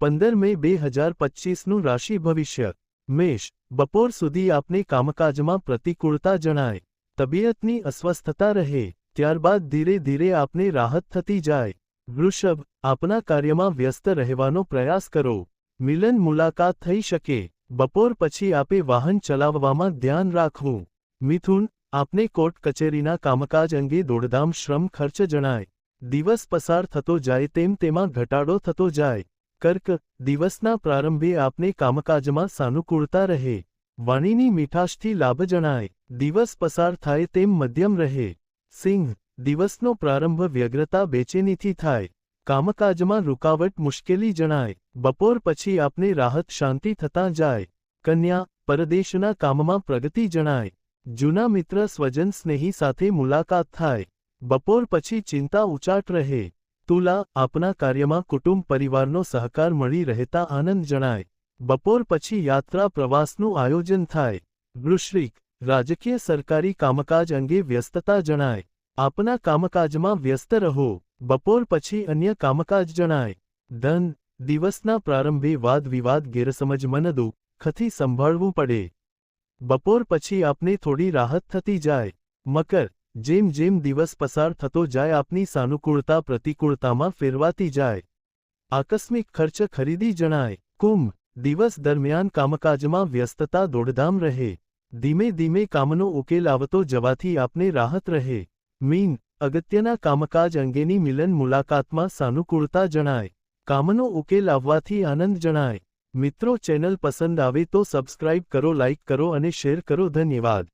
પંદર મે બે હજાર પચીસનું રાશિ ભવિષ્ય. મેષ, બપોર સુધી આપને કામકાજમાં પ્રતિકૂળતા જણાય. તબિયતની અસ્વસ્થતા રહે, ત્યારબાદ ધીરે ધીરે આપને રાહત થતી જાય. વૃષભ, આપના કાર્યમાં વ્યસ્ત રહેવાનો પ્રયાસ કરો. મિલન મુલાકાત થઈ શકે, બપોર પછી આપે વાહન ચલાવવામાં ધ્યાન રાખવું. મિથુન, આપને કોર્ટ કચેરીના કામકાજ અંગે દોડધામ શ્રમ ખર્ચ જણાય. દિવસ પસાર થતો જાય તેમ તેમાં ઘટાડો થતો જાય. કર્ક, દિવસના પ્રારંભે આપને કામકાજમાં સાનુકૂળતા રહે. વાણીની મીઠાશથી લાભ જણાય. દિવસ પસાર થાય તેમ મધ્યમ રહે. સિંહ, દિવસનો પ્રારંભ વ્યગ્રતા બેચેનીથી થાય. કામકાજમાં રૂકાવટ મુશ્કેલી જણાય. બપોર પછી આપને રાહત શાંતિ થતાં જાય. કન્યા, પરદેશના કામમાં પ્રગતિ જણાય. જૂના મિત્ર, સ્વજન સ્નેહી સાથે મુલાકાત થાય. બપોર પછી ચિંતા ઉચાટ રહે. તુલા આપના કાર્યમાં કુટુંબ પરિવારનો સહકાર મળી રહેતા આનંદ જણાય. બપોર પછી યાત્રા પ્રવાસનું આયોજન થાય. વૃશ્રિક રાજકીય સરકારી કામકાજ અંગે વ્યસ્તતા જણાય. આપના કામકાજમાં વ્યસ્ત રહો. બપોર પછી અન્ય કામકાજ જણાય. ધન, દિવસના પ્રારંભે વાદ વિવાદ ગેરસમજ મનદુ ખથી સંભાળવું પડે. બપોર પછી આપને થોડી રાહત થતી જાય. મકર જેમ જેમ દિવસ પસાર થતો જાય આપની સાનુકૂળતા પ્રતિકૂળતામાં ફેરવાતી જાય. આકસ્મિક ખર્ચ ખરીદી જણાય. કુંભ, દિવસ દરમિયાન કામકાજમાં વ્યસ્તતા દોડધામ રહે. ધીમે ધીમે કામનો ઉકેલ આવતો જવાથી આપને રાહત રહે. મીન, અગત્યના કામકાજ અંગેની મિલન મુલાકાતમાં સાનુકૂળતા જણાય. કામનો ઉકેલ આવવાથી આનંદ જણાય. મિત્રો ચેનલ પસંદ આવે તો સબસ્ક્રાઇબ કરો, લાઇક કરો અને શેર કરો. ધન્યવાદ.